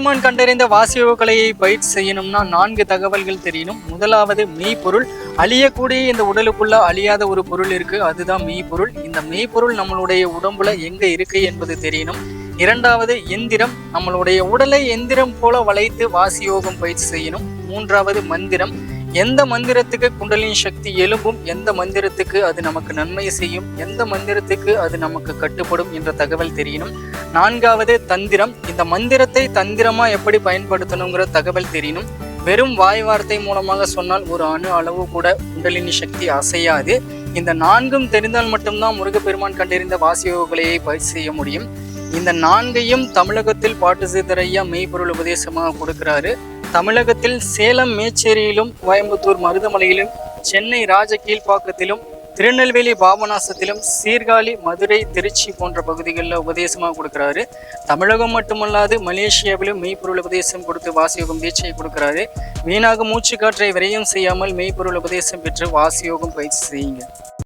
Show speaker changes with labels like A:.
A: முருகப்பெருமான் கண்டறிந்த வாசியோகலையை பயிற்சி செய்யணும்னா நான்கு தகவல்கள் தெரியணும். முதலாவது மெய்ப்பொருள். அழியக்கூடிய இந்த உடலுக்குள்ள அழியாத ஒரு பொருள் இருக்கு. அதுதான் மெய்ப்பொருள். இந்த மெய்ப்பொருள் நம்மளுடைய உடம்புல எங்க இருக்கு என்பது தெரியணும். இரண்டாவது எந்திரம். நம்மளுடைய உடலை எந்திரம் போல வளைத்து வாசியோகம் பயிற்சி செய்யணும். மூன்றாவது மந்திரம். எந்த மந்திரத்துக்கு குண்டலின் சக்தி எலும்பும் எந்த மந்திரத்துக்கு அது நமக்கு நன்மை செய்யும் எந்த மந்திரத்துக்கு அது நமக்கு கட்டுப்படும் என்ற தகவல் தெரியணும். நான்காவது தந்திரம். இந்த மந்திரத்தை தந்திரமா எப்படி பயன்படுத்தணுங்கிற தகவல் தெரியணும். வெறும் வாய் வார்த்தை மூலமாக சொன்னால் ஒரு அணு அளவு கூட குண்டலினி சக்தி அசையாது. இந்த நான்கும் தெரிந்தால் மட்டும்தான் முருகப்பெருமான் கண்டறிந்த வாசியோகலையை பயிற்சி செய்ய முடியும். இந்த நான்கையும் தமிழகத்தில் பாட்டு சித்தரையா மெய்ப்பொருள் உபதேசமாக கொடுக்கிறாரு. தமிழகத்தில் சேலம் மேச்சேரியிலும் கோயம்புத்தூர் மருதமலையிலும் சென்னை ராஜ கீழ்ப்பாக்கத்திலும் திருநெல்வேலி பாபநாசத்திலும் சீர்காழி மதுரை திருச்சி போன்ற பகுதிகளில் உபதேசமாக கொடுக்குறாரு. தமிழகம் மட்டுமல்லாது மலேசியாவிலும் மெய்ப்பொருள் உபதேசம் கொடுத்து வாசியோகம் தீட்சையை கொடுக்குறாரு. வீணாக மூச்சு காற்றை விரயம் செய்யாமல் மெய்ப்பொருள் உபதேசம் பெற்று வாசியோகம் பயிற்சி செய்யுங்க.